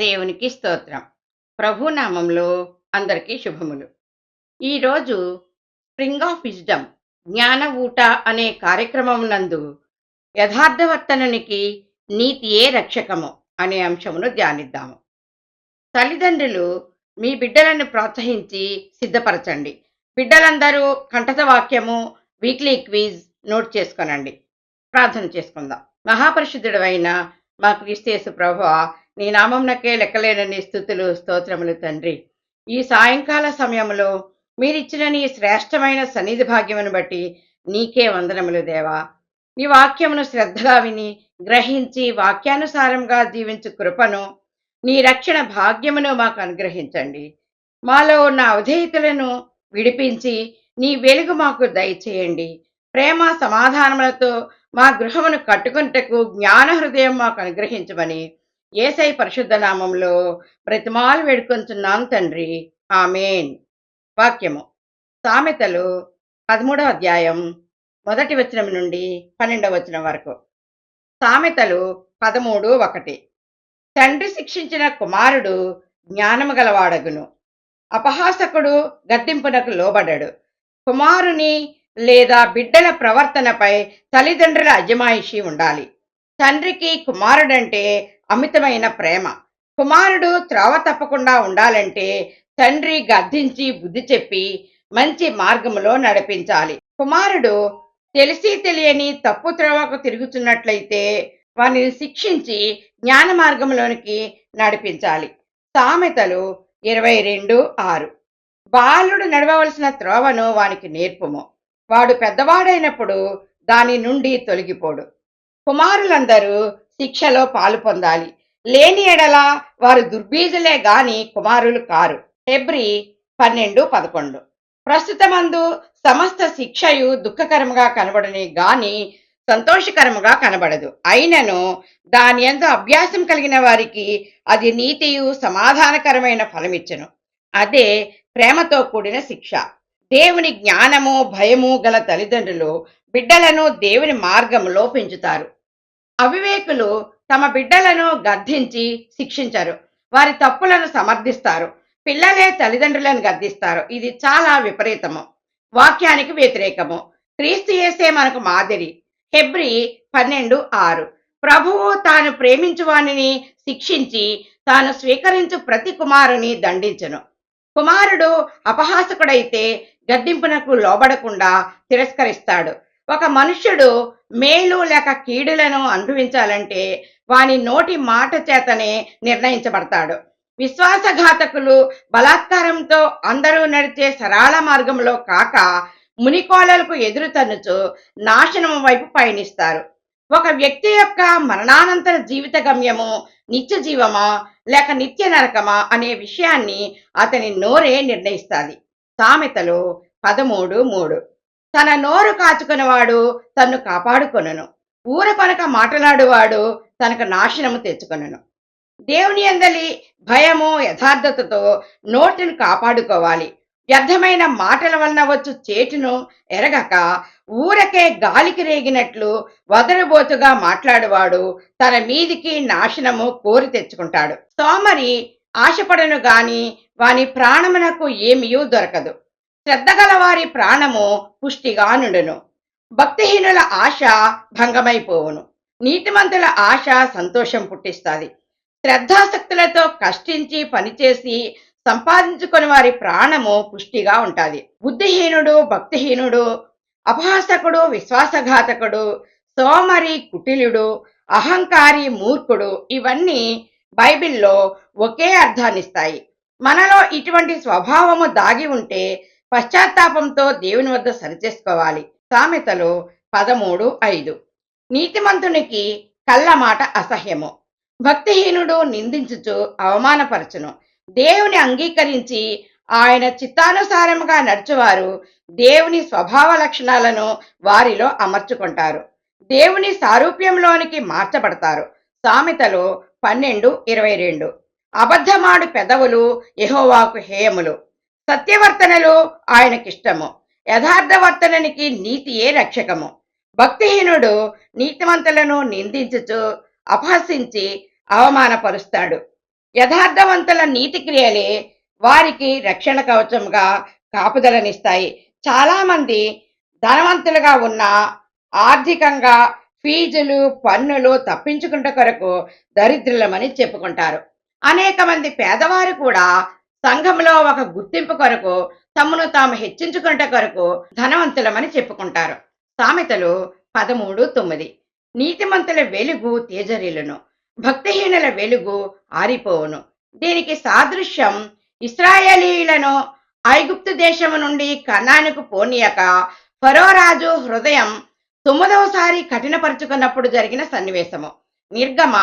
దేవునికి స్తోత్రం. ప్రభు నామంలో అందరికీ శుభములు. ఈరోజు స్ప్రింగ్ ఆఫ్ విజ్డమ్ జ్ఞాన ఊట అనే కార్యక్రమం నందు యథార్థవర్తనునికి నీతియే రక్షకము అనే అంశమును ధ్యానిద్దాము. తల్లిదండ్రులు మీ బిడ్డలను ప్రోత్సహించి సిద్ధపరచండి. బిడ్డలందరూ కంఠత వాక్యము వీక్లీ క్విజ్ నోట్ చేసుకొనండి. ప్రార్థన చేసుకుందాం. మహాపరిశుద్ధుడు అయిన మా క్రీస్తేసు ప్రభు నీ నామంనకే లెక్కలేనని స్థుతులు స్తోత్రములు తండ్రి. ఈ సాయంకాల సమయంలో మీరిచ్చిన నీ శ్రేష్టమైన సన్నిధి భాగ్యమును బట్టి నీకే వందనములు దేవా. నీ వాక్యమును శ్రద్ధగా విని గ్రహించి వాక్యానుసారంగా జీవించు కృపను నీ రక్షణ భాగ్యమును మాకు అనుగ్రహించండి. మాలో ఉన్న అవధేయతలను విడిపించి నీ వెలుగు మాకు దయచేయండి. ప్రేమ సమాధానములతో మా గృహమును కట్టుకుంటకు జ్ఞాన హృదయం మాకు అనుగ్రహించమని ఏసై పరిశుద్ధ నామంలో ప్రతిమాలు వేడుకొంచున్నాను తండ్రి. ఆమెన్. వాక్యము. సామెతలు పదమూడవ అధ్యాయం మొదటి వచనం నుండి పన్నెండవ వచనం వరకు. సామెతలు పదమూడు ఒకటి. తండ్రి శిక్షించిన కుమారుడు జ్ఞానము గలవాడగును. అపహాసకుడు గద్దింపునకు లోబడడు. కుమారుని లేదా బిడ్డల ప్రవర్తనపై తల్లిదండ్రుల అజమాయిషి ఉండాలి. తండ్రికి కుమారుడంటే అమితమైన ప్రేమ. కుమారుడు త్రోవ తప్పకుండా ఉండాలంటే తండ్రి గద్దించి బుద్ధి చెప్పి మంచి మార్గములో నడిపించాలి. కుమారుడు తెలిసి తెలియని తప్పు త్రోవకు తిరుగుతున్నట్లయితే వారిని శిక్షించి జ్ఞాన మార్గంలోనికి నడిపించాలి. సామెతలు ఇరవై రెండు ఆరు. బాలుడు నడవవలసిన త్రోవను వానికి నేర్పుము. వాడు పెద్దవాడైనప్పుడు దాని నుండి తొలగిపోడు. కుమారులందరూ శిక్షలో పాలు పొందాలి. లేని ఎడల వారు దుర్బీజులే గాని కుమారులు కారు. ఫిబ్రి పన్నెండు పదకొండు. ప్రస్తుతమందు సమస్త శిక్షయు దుఃఖకరముగా కనబడని గాని సంతోషకరముగా కనబడదు. అయినను దాని ఎందు అభ్యాసం కలిగిన వారికి అది నీతియు సమాధానకరమైన ఫలమిచ్చను. అదే ప్రేమతో కూడిన శిక్ష. దేవుని జ్ఞానము భయము గల తల్లిదండ్రులు బిడ్డలను దేవుని మార్గంలో పెంచుతారు. అవివేకులు తమ బిడ్డలను గద్దించి శిక్షించరు. వారి తప్పులను సమర్థిస్తారు. పిల్లలే తల్లిదండ్రులను గద్దిస్తారు. ఇది చాలా విపరీతము. వాక్యానికి వ్యతిరేకము. క్రీస్తు చేసే మనకు మాదిరి. హెబ్రి పన్నెండు ఆరు. ప్రభువు తాను ప్రేమించువానిని శిక్షించి తాను స్వీకరించు ప్రతి కుమారుని దండించను. కుమారుడు అపహాసకుడైతే గడ్డింపునకు లోబడకుండా తిరస్కరిస్తాడు. ఒక మనుష్యుడు మేలు లేక కీడులను అనుభవించాలంటే వాని నోటి మాట చేతనే నిర్ణయించబడతాడు. విశ్వాసఘాతకులు బలాత్కారంతో అందరూ నడిచే సరళ మార్గంలో కాక మునికోలలకు ఎదురు తన్నుచు నాశనం వైపు పయనిస్తారు. ఒక వ్యక్తి యొక్క మరణానంతర జీవిత గమ్యము నిత్య జీవమా లేక నిత్య నరకమా అనే విషయాన్ని అతని నోరే నిర్ణయిస్తాది. సామెతలు పదమూడు మూడు. తన నోరు కాచుకునేవాడు తన్ను కాపాడుకొనును. ఊర కొనక మాట్లాడువాడు తనకు నాశనము తెచ్చుకొనును. దేవుని అందలి భయము యథార్థతతో నోటిని కాపాడుకోవాలి. వ్యర్థమైన మాటల వలన వచ్చు చేటును ఎరగక ఊరకే గాలికి రేగినట్లు వదలబోతుగా మాట్లాడువాడు తన మీదికి నాశనము కోరి తెచ్చుకుంటాడు. సోమరి ఆశపడను గాని వాని ప్రాణమునకు ఏమీయూ దొరకదు. శ్రద్ధగల వారి ప్రాణము పుష్టిగా నుండును భక్తిహీనుల ఆశ భంగమైపోవును. నీతిమంతుల ఆశ సంతోషం పుట్టిస్తుంది. శ్రద్ధాసక్తులతో కష్టించి పనిచేసి సంపాదించుకుని వారి ప్రాణము పుష్టిగా ఉంటుంది. బుద్ధిహీనుడు భక్తిహీనుడు అపహాసకుడు విశ్వాసఘాతకుడు సోమరి కుటిలుడు అహంకారి మూర్ఖుడు ఇవన్నీ బైబిల్లో ఒకే అర్థాన్నిస్తాయి. మనలో ఇటువంటి స్వభావము దాగి ఉంటే పశ్చాత్తాపంతో దేవుని వద్ద సరిచేసుకోవాలి. సామెతలు పదమూడు ఐదు. నీతిమంతునికి కళ్ళ మాట అసహ్యము. భక్తిహీనుడు నిందించుచు అవమానపరచును. దేవుని అంగీకరించి ఆయన చిత్తానుసారముగా నడుచువారు దేవుని స్వభావ లక్షణాలను వారిలో అమర్చుకుంటారు. దేవుని సారూప్యంలోనికి మార్చబడతారు. సామెతలు పన్నెండు ఇరవై రెండు. అబద్ధమాడు పెదవులు ఎహోవాకు హేయములు. సత్యవర్తనలు ఆయనకిష్టము. యథార్థవర్తననికి నీతియే రక్షకము. భక్తిహీనుడు నీతిమంతులను నిందించుచు అపహసించి అవమానపరుస్తాడు. యథార్థవంతుల నీతి క్రియలే వారికి రక్షణ కవచంగా కాపుదలనిస్తాయి. చాలామంది ధనవంతులుగా ఉన్న ఆర్థికంగా ఫీజులు పన్నులు తప్పించుకుంట కొరకు దరిద్రులమని చెప్పుకుంటారు. అనేక మంది పేదవారు కూడా సంఘంలో ఒక గుర్తింపు కొరకు తమను తాము హెచ్చించుకుంట కొరకు ధనవంతులమని చెప్పుకుంటారు. సామెతలు పదమూడు తొమ్మిది. నీతిమంతుల వెలుగు తేజరిల్లును భక్తిహీనుల వెలుగు ఆరిపోవును. దీనికి సాదృశ్యం ఇస్రాయేలీలను ఐగుప్తు దేశము నుండి కన్నానుకు పోనీయక ఫరోరాజు హృదయం తొమ్మిదవసారి కఠినపరుచుకున్నప్పుడు జరిగిన సన్నివేశము. నిర్గమ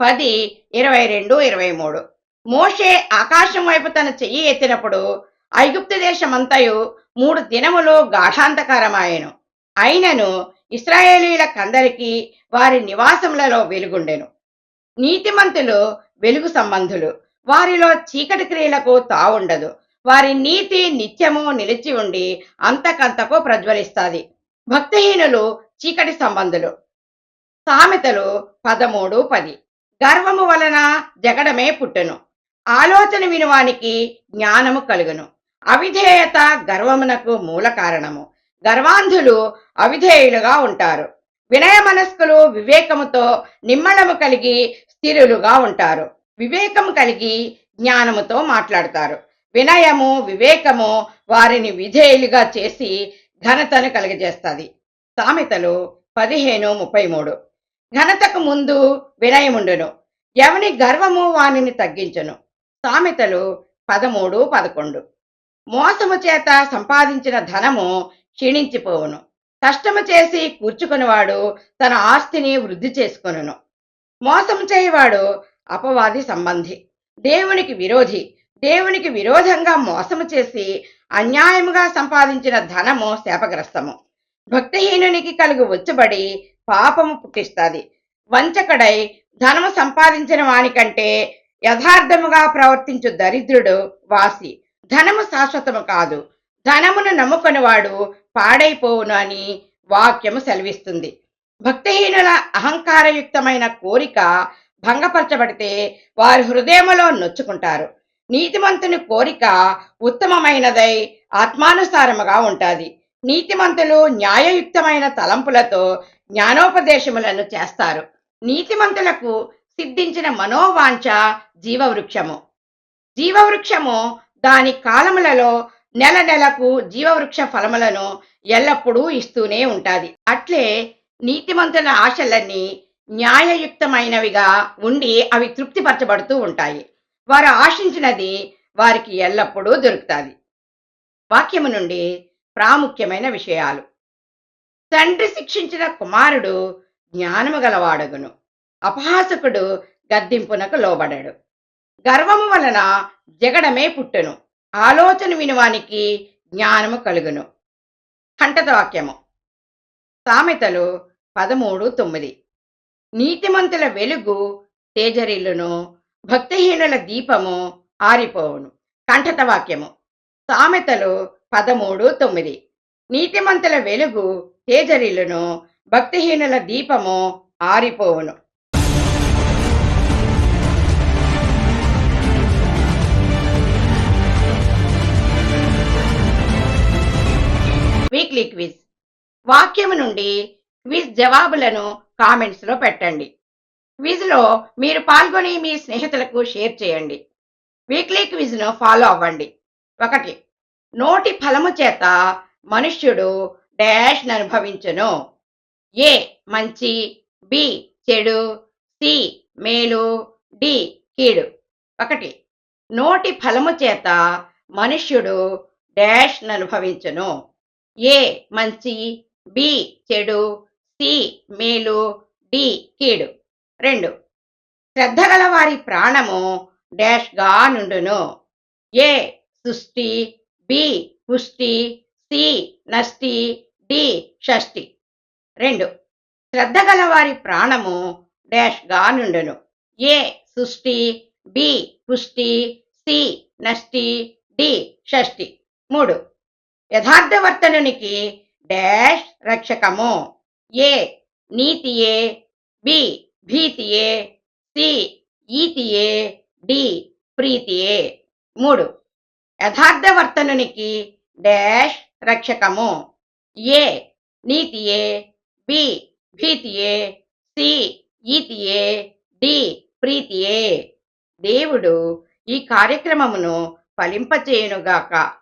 పది ఇరవై రెండు ఇరవై మూడు. మోషే ఆకాశం వైపు తన చెయ్యి ఎత్తినప్పుడు ఐగుప్తు దేశమంతయు మూడు దినములు గాఢాంతకరమాయెను అయినను ఇస్రాయేలీలకందరికీ వారి నివాసములలో వెలుగుండెను. నీతిమంతులు వెలుగు సంబంధులు. వారిలో చీకటి క్రియలకు తావుండదు. వారి నీతి నిత్యము నిలిచి ఉండి అంతకంతకు ప్రజ్వలిస్తాది. భక్తిహీనులు చీకటి సంబంధులు. సామెతలు పదమూడు పది. గర్వము వలన జగడమే పుట్టెను. ఆలోచన వినువానికి జ్ఞానము కలుగును. అవిధేయత గర్వమునకు మూల కారణము. గర్వాంధులు అవిధేయులుగా ఉంటారు. వినయ మనస్కులు వివేకముతో నిమ్మళము కలిగి స్థిరులుగా ఉంటారు. వివేకము కలిగి జ్ఞానముతో మాట్లాడతారు. వినయము వివేకము వారిని విధేయులుగా చేసి ఘనతను కలుగజేస్తుంది. సామెతలు పదిహేను ముప్పై మూడు. ఘనతకు ముందు వినయముండును. ఎవని గర్వము వానిని తగ్గించును. సామెతలు పదమూడు పదకొండు. మోసము చేత సంపాదించిన ధనము క్షీణించిపోవును. కష్టము చేసి కూర్చుకునివాడు తన ఆస్తిని వృద్ధి చేసుకొనును. మోసం చేయవాడు అపవాది సంబంధి. దేవునికి విరోధి. దేవునికి విరోధంగా మోసము చేసి అన్యాయముగా సంపాదించిన ధనము శాపగ్రస్తము. భక్తిహీనునికి కలుగు వచ్చుబడి పాపము పుట్టిస్తుంది. వంచకడై ధనము సంపాదించిన వానికంటే యథార్థముగా ప్రవర్తించు దరిద్రుడు వాసి. ధనము శాశ్వతము కాదు. ధనమును నమ్ముకొనివాడు పాడైపోవును అని వాక్యము సెలవిస్తుంది. భక్తిహీనుల అహంకారయుక్తమైన కోరిక భంగపరచబడితే వారి హృదయములో నొచ్చుకుంటారు. నీతిమంతుని కోరిక ఉత్తమమైనదై ఆత్మానుసారముగా ఉంటుంది. నీతిమంతులు న్యాయయుక్తమైన తలంపులతో జ్ఞానోపదేశములను చేస్తారు. నీతిమంతులకు సిద్ధించిన మనోవాంఛ జీవవృక్షము. జీవవృక్షము దాని కాలములలో నెల నెలకు జీవవృక్ష ఫలములను ఎల్లప్పుడూ ఇస్తూనే ఉంటాది. అట్లే నీతిమంతుల ఆశలన్నీ న్యాయయుక్తమైనవిగా ఉండి అవి తృప్తిపరచబడుతూ ఉంటాయి. వారు ఆశించినది వారికి ఎల్లప్పుడూ దొరుకుతుంది. వాక్యము నుండి ప్రాముఖ్యమైన విషయాలు. తండ్రి శిక్షించిన కుమారుడు జ్ఞానము గలవాడగును. అపహాసకుడు గద్దింపునకు లోబడాడు. గర్వము వలన జగడమే పుట్టును. ఆలోచన వినువానికి జ్ఞానము కలుగును. కంటత వాక్యము. సామెతలు పదమూడు తొమ్మిది. నీతిమంతుల వెలుగు తేజరిల్లును. భక్తిహీనుల దీపము ఆరిపోవును. కంఠత వాక్యము. సామెతలు పదమూడు తొమ్మిది. నీతిమంతుల వెలుగు తేజరిల్లును. భక్తిహీనుల దీపము ఆరిపోవును. వీక్లీ క్విజ్ వాక్యము నుండి క్విజ్ జవాబులను కామెంట్స్లో పెట్టండి. క్విజ్లో మీరు పాల్గొని మీ స్నేహితులకు షేర్ చేయండి. వీక్లీ క్విజ్ను ఫాలో అవ్వండి. ఒకటి నోటి ఫలము చేత మనుష్యుడు డాష్ అనుభవించును. ఏ మంచి బి చెడు సి మేలు డి కీడు. ఒకటి నోటి ఫలము చేత మనుష్యుడు డాష్ అనుభవించును. ఏ మంచి బి చెడు సి మేలు డి కీడు. రెండు. శ్రద్ధ గల వారి ప్రాణము డాష్గా నుండును. ఏ సృష్టి బి పుష్టి సి నష్టి డి షష్టి. రెండు. శ్రద్ధ గల వారి ప్రాణము డాష్గా నుండును. ఏ సృష్టి బి పుష్టి సి నష్టి డి షష్టి. మూడు. యథార్థవర్తనునికి డాష్ రక్షకము. ఏ నీతియే బి భీతియే సి ఈతియే డి ప్రీతియే. మూడు యథార్థవర్తనునికి డాష్ రక్షకము. ఏ నీతియే బి భీతియే సి ఈతియే డి ప్రీతియే. దేవుడు ఈ కార్యక్రమమును ఫలింపచేయునుగాక